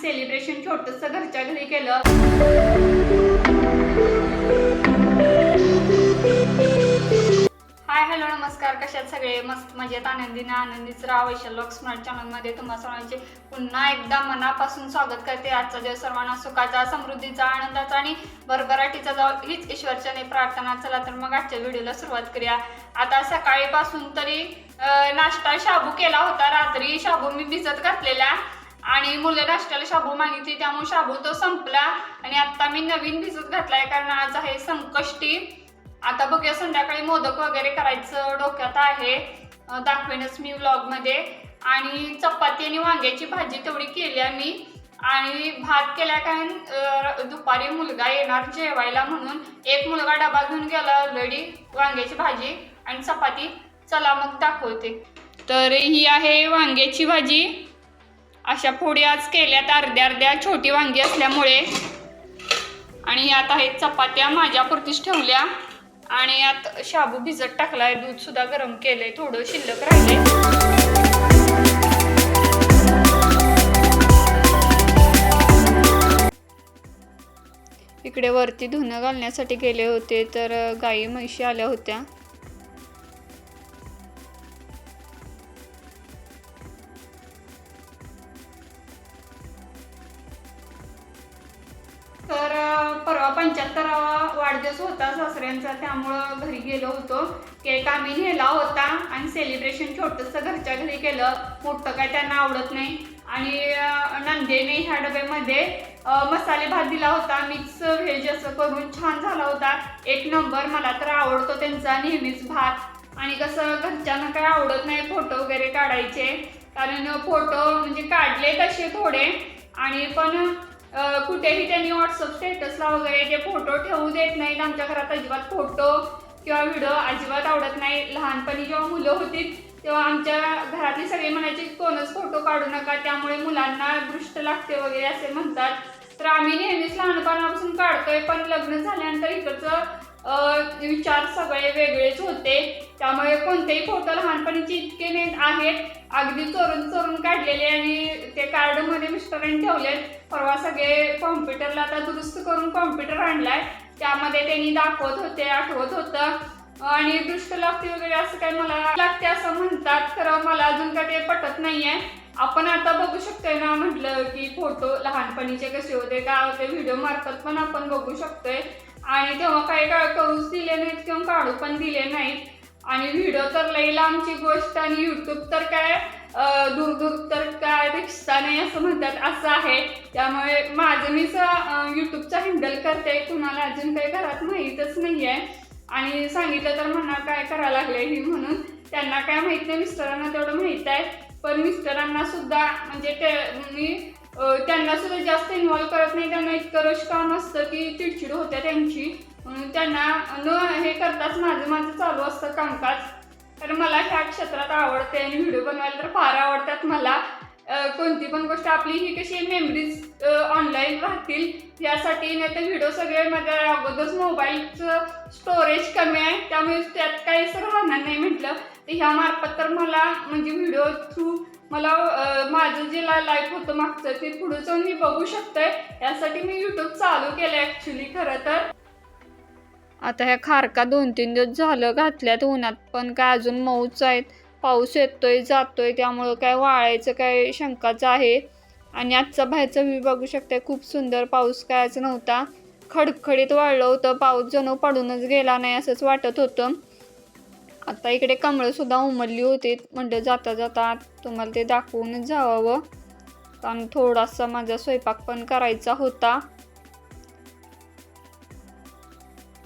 Celebration छोटस घरच्या घरी केलं. हाय हॅलो नमस्कार. कशात सगळे? मस्त मजेत आनंदीने आनंदीच राव वैशाल स्मार्ट चॅनलमध्ये तुम्हा सर्वांचे पुन्हा एकदा मनापासून स्वागत करते. आजचा दिवस सर्वांना सुखाचा समृद्धीचा आनंदाचा आणि भरभराटीचा जाऊ हीच ईश्वरच्याने प्रार्थना. चला तर मग आजच्या व्हिडिओला सुरुवात करूया. आता सकाळीपासून तरी नाश्ता शाबू केला होता. रात्री शाबू मी भिजत घातलेला. आणि मुलं नाश्त्याला शाबू मागितली त्यामुळे शाबू तो संपला. आणि आता मी नवीन भिजत घातलाय कारण आज आहे संकष्टी. आता बघूया संध्याकाळी मोदक वगैरे करायचं डोक्यात आहे. दाखवेनच मी व्लॉगमध्ये आणि चपाती आणि वांग्याची भाजी तेवढी केली मी आणि भात केल्या कारण दुपारी मुलगा येणार जेवायला म्हणून. एक मुलगा डबा घेऊन गेला ऑलरेडी वांग्याची भाजी आणि चपाती. चला मग दाखवते. तर ही आहे वांग्याची भाजी. अशा फोडी आज केल्यात अर्ध्या अर्ध्या छोटी वांगी असल्यामुळे. आणि यात आहेत चपात्या माझ्यापुरतीच ठेवल्या. आणि यात शाबू भिजत टाकलाय दूध सुद्धा गरम केलंय थोडं शिल्लक राहिलंय. इकडे वरती धुणं घालण्यासाठी गेले होते तर गाई म्हशी आल्या होत्या. परवा पंच्याहत्तरावा वाढदिवस होता सासऱ्यांचा त्यामुळं घरी गेलो होतो. केक आम्ही नेला होता आणि सेलिब्रेशन छोटंसं घरच्या घरी केलं. मोठं काय त्यांना आवडत नाही. आणि नंदेने ह्या डब्यामध्ये मसाले भात दिला होता. मिक्स व्हेज असं करून छान झाला होता. एक नंबर मला तर आवडतो त्यांचा नेहमीच भात. आणि कसं घरच्यांना काय आवडत नाही फोटो वगैरे काढायचे. कारण फोटो म्हणजे काढले तसे थोडे. आणि पण कुठेही त्यांनी व्हॉट्सअप स्टेटसला वगैरे जे फोटो ठेवू देत नाहीत. आमच्या घरात अजिबात फोटो किंवा व्हिडिओ अजिबात आवडत नाही. लहानपणी जेव्हा मुलं होती तेव्हा आमच्या घरातली सगळे म्हणायची कोणच फोटो काढू नका. त्यामुळे मुलांना दृष्ट लागते वगैरे असे म्हणतात. तर आम्ही नेहमीच लहानपणापासून काढतोय पण लग्न झाल्यानंतर इकडचं विचार सगळे वेगळेच होते. त्यामुळे कोणतेही फोटो लहानपणीचे इतके नेत आहेत. अगदी चोरून चोरून काढलेले आणि ते कार्डमध्ये मिस्टरांनी ठेवले परवा सगळे कॉम्प्युटरला आता दुरुस्त करून कॉम्प्युटर आणलाय. त्यामध्ये त्यांनी दाखवत होते आठवत होतं. आणि दृष्ट लागते वगैरे असं काय मला लागते असं म्हणतात खरं मला अजून काय ते पटत नाहीये. आपण आता बघू शकतोय ना म्हटलं की फोटो लहानपणीचे कसे होते काय होते व्हिडिओ मार्फत पण आपण बघू शकतोय. आणि तेव्हा काही काळ करूच दिले नाहीत किंवा काढू पण दिले नाहीत. आणि व्हिडिओ तर लई लांबची गोष्ट आणि युट्यूब तर काय दूर दूर तर काय रिक्षा नाही असं म्हणतात असं आहे. त्यामुळे माझं मीच युट्यूबचा हँडल करते. कुणाला अजून काही घरात माहीतच नाही आहे आणि सांगितलं तर म्हणा काय करायला लागले ही म्हणून. त्यांना काय माहीत नाही मिस्टरांना तेवढं माहीत आहे. पण मिस्टरांना सुद्धा म्हणजे ते मी त्यांना सुद्धा जास्त इन्व्हॉल्व करत नाही. त्यांना इतकं रश काम असतं की चिडचिड होत्या त्यांची. त्यांना न हे करताच माझं माझं चालू असतं कामकाज. तर मला ह्या क्षेत्रात आवडते आणि व्हिडिओ बनवायला तर फार आवडतात मला. कोणती पण गोष्ट आपली ही कशी मेमरीज ऑनलाईन राहतील यासाठी नाही तर व्हिडिओ सगळे माझ्या अगोदरच मोबाईलचं स्टोरेज कमी आहे त्यामुळे त्यात काहीच राहणार नाही म्हटलं. तर ह्या मार्फत तर मला म्हणजे व्हिडिओ थ्रू मला माझं जे लाईफ होतं मागचं ते पुढे जाऊन मी बघू शकते यासाठी मी यूट्यूब चालू केलं ॲक्च्युली खरं तर. आता ह्या खारका दोन तीन दिवस झालं घातल्यात उन्हात पण काय अजून मऊच आहेत. पाऊस येतोय जातोय त्यामुळं काय वाळायचं काय शंकाचं आहे. आणि आजचा बाहेरचा व्ह्यू बघू शकता खूप सुंदर पाऊस कायच नव्हता. खडखडीत वाळलं होतं पाऊस जणू पडूनच गेला नाही असंच वाटत होतं. आता इकडे कमळं सुद्धा उमलली होती म्हटलं जाता जाता तुम्हाला ते दाखवूनच जावावं कारण थोडासा माझा स्वयंपाक पण करायचा होता.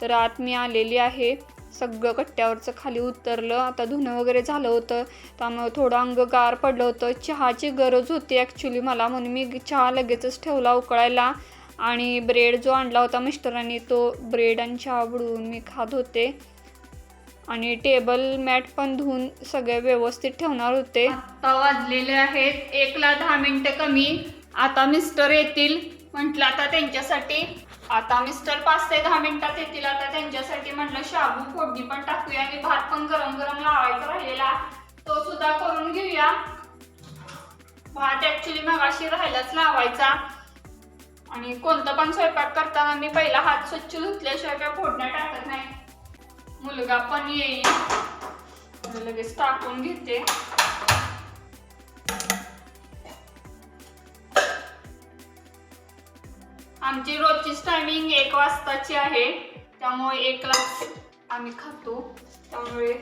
तर आत मी आलेली आहे. सगळं कट्ट्यावरचं खाली उतरलं. आता धुणं वगैरे झालं होतं. त्यामुळे थोडं अंग गार पडलं होतं. चहाची गरज होती ॲक्च्युली मला म्हणून मी चहा लगेचच ठेवला उकळायला. आणि ब्रेड जो आणला होता मिस्टरांनी तो ब्रेड आणि चहा बुडवून मी खात होते. आणि टेबल मॅट पण धुवून सगळे व्यवस्थित ठेवणार होते. आता वाजलेले आहेत. एकला दहा मिनटं कमी. आता मिस्टर येतील. म्हटलं आता त्यांच्यासाठी आता मिस्टर पाच ते दहा मिनिटात येतील. आता त्यांच्यासाठी म्हटलं शाबू फोडणी पण टाकूया. आणि भात पण गरम गरम लावायचा राहिलेला. तो सुद्धा करून घेऊया. भात ऍक्च्युली मगाशी राहिलाच राहायलाच लावायचा. आणि कोणतं पण स्वयंपाक करताना मी पहिला हात स्वच्छ धुतल्याशिवाय काय फोडण्या टाकत नाही. मुलगा पण येईल. लगेच टाकून घेते. आमची रोजचीच टायमिंग एक वाजताची आहे. त्यामुळे एक ग्लास आम्ही खातो. त्यामुळे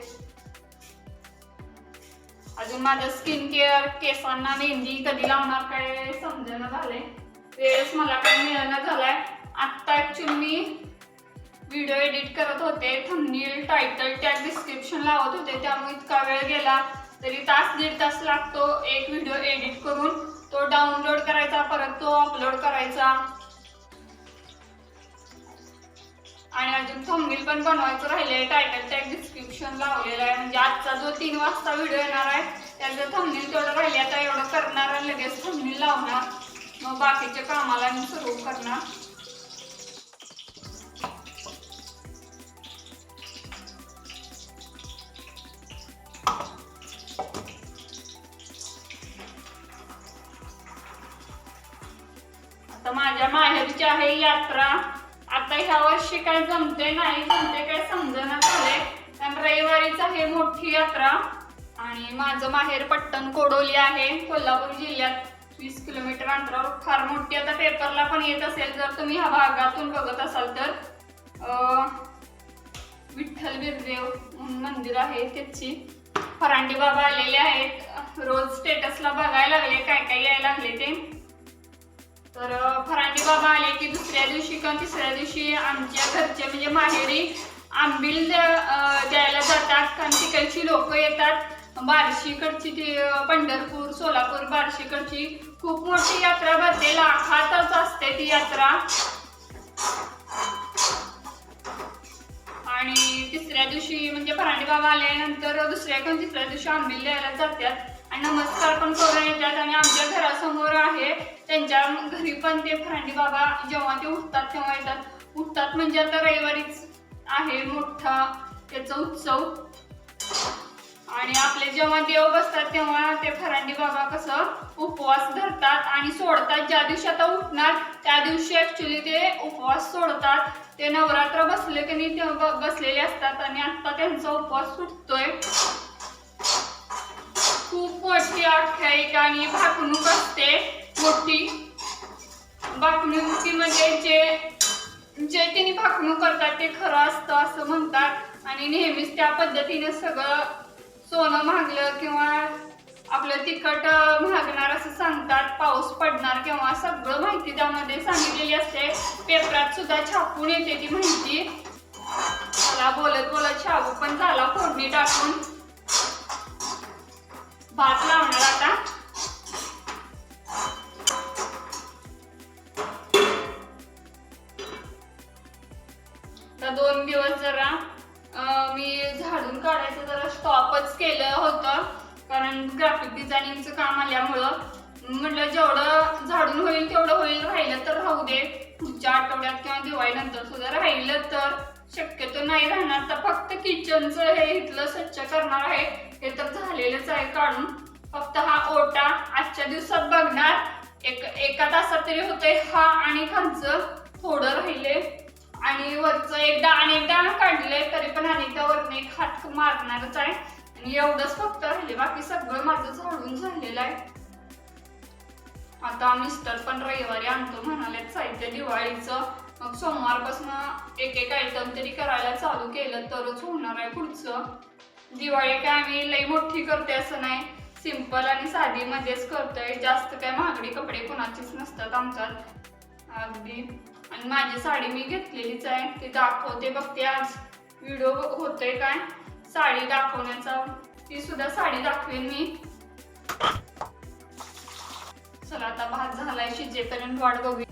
अजून माझं स्किन केअर केसांना मेहंदी कधी लावणार काय समजेना झालंय. वेळेस मला काय मिळणं झालाय. आत्ता ॲक्च्युली मी व्हिडिओ एडिट करत होते. थंबनेल टायटल टॅग डिस्क्रिप्शन लावत होते. त्यामुळे इतका वेळ गेला. तरी तास दीड तास लागतो एक व्हिडिओ एडिट करून. तो डाउनलोड करायचा परत तो अपलोड करायचा. आणि अजून थंबनेल पण बनवायचं राहिले टायटल टॅग डिस्क्रिप्शन लावलेलं आहे. म्हणजे आजचा जो तीन वाजता व्हिडिओ येणार आहे त्याचं थंबनेल तेवढं राहिले आता एवढं करणार लगेच थंबनेल लावणार. मग बाकीच्या कामाला मी सुरू करणार. आता माझ्या माहेरची आहे यात्रा. आता ह्या वर्षी काय जमते नाही जमते काय समजणं झाले कारण रविवारीच आहे मोठी यात्रा आणि माझं माहेर पट्टण कोडोली आहे कोल्हापूर जिल्ह्यात. वीस किलोमीटर अंतरावर फार मोठी आता पेपरला पण येत असेल जर तुम्ही ह्या भागातून बघत असाल तर. विठ्ठल बिरदेव म्हणून मंदिर आहे त्याची. फरांडी बाबा आलेले आहेत. रोज स्टेटसला बघायला लागले काय काय यायला लागले ते. तर अं, फरांडी बाबा आले की दुसऱ्या दिवशी किंवा तिसऱ्या दिवशी आमच्या घरचे म्हणजे माहेरी आंबील द्यायला जातात. कारण तिकडची लोक येतात. बार्शीकडची ती पंढरपूर सोलापूर बार्शीकडची खूप मोठी यात्रा भरते. लाखातच असते ती यात्रा. आणि तिसऱ्या दिवशी म्हणजे फरांडी बाबा आल्यानंतर दुसऱ्या किंवा तिसऱ्या दिवशी आंबील द्यायला जातात. आणि नमस्कार पण करून येतात आणि आमच्या घरासमोर आहे त्यांच्या घरी पण ते फरांडी बाबा जेव्हा ते उठतात तेव्हा येतात. उठतात म्हणजे आता रविवारीच आहे मोठा त्याचा उत्सव. आणि आपले जेव्हा देव बसतात तेव्हा ते फरांडी बाबा कसं उपवास धरतात आणि सोडतात. ज्या दिवशी आता उठणार त्या दिवशी ऍक्च्युली ते उपवास सोडतात. ते नवरात्र बसले की नाही ते बसलेले असतात. आणि आता त्यांचा उपवास सुटतोय. खूप आख्यायिक आणि भाकणूक असते मोठी. भाकणुकी म्हणजे जे जे त्यांनी भाकणूक करतात ते खरं असतं असं म्हणतात. आणि नेहमीच त्या पद्धतीने सगळं सोनं मागलं किंवा आपलं तिखट महागणार असं सांगतात. पाऊस पडणार किंवा सगळं माहिती त्यामध्ये सांगितलेली असते. पेपरात सुद्धा छापून येते ती माहिती. मला बोलत बोलत शाबू पण झाला फोडणी टाकून. भात लावणार आता. तर दोन दिवस जरा मी झाडून काढायचं जरा स्टॉपच केलं होतं. कारण ग्राफिक डिझायनिंगचं काम आल्यामुळं. म्हटलं जेवढं झाडून होईल तेवढं होईल. राहिलं तर राहू दे. पुढच्या आठवड्यात किंवा दिवाळीनंतर सुद्धा राहिलं तर शक्यतो नाही राहणार. तर फक्त किचनचं हे इथलं स्वच्छ करणार आहे. हे तर झालेलंच आहे काढून फक्त हा ओटा आजच्या दिवसात बघणार. एक एका तासात तरी होतोय हा आणि खालचं थोडं राहिले आणि वरचं एकदा अनेकदा काढलंय तरी पण अनेकदा वरनं एक हात मारणारच आहे. आणि एवढंच फक्त राहिले बाकी सगळं माझं झाडून झालेलं आहे. आता मिस्टर पण रविवारी आणतो म्हणाले साहित्य दिवाळीचं. मग सोमवारपासून एक एक आयटम तरी करायला चालू केलं तरच होणार आहे पुढचं. दिवाळी काय आम्ही लई मोठी करते असं नाही. सिंपल आणि साधी मध्येच करतोय. जास्त काय महागडी कपडे कोणाचीच नसतात आमच्यात. अगदी. आणि माझी साडी मी घेतलेलीच आहे. ती दाखवते बघते आज. व्हिडिओ होतोय काय? साडी दाखवण्याचा. ती सुद्धा साडी दाखवेन मी. चला आता भात झालाय शिजेपर्यंत वाट बघू.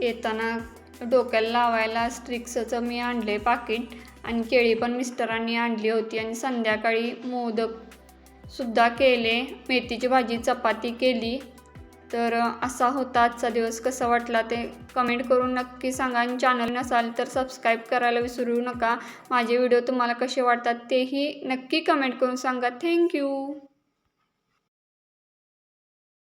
येताना डोक्याला लावायला स्ट्रिक्सचं मी आणले पाकिट. आणि केळी पण मिस्टरांनी आणली होती आणि संध्याकाळी मोदकसुद्धा केले. मेथीची भाजी चपाती केली. तर असा होता आजचा दिवस. कसा वाटला ते कमेंट करून नक्की सांगा. आणि चॅनल नसाल तर सबस्क्राईब करायला विसरू नका. माझे व्हिडिओ तुम्हाला कसे वाटतात तेही नक्की कमेंट करून सांगा. थँक्यू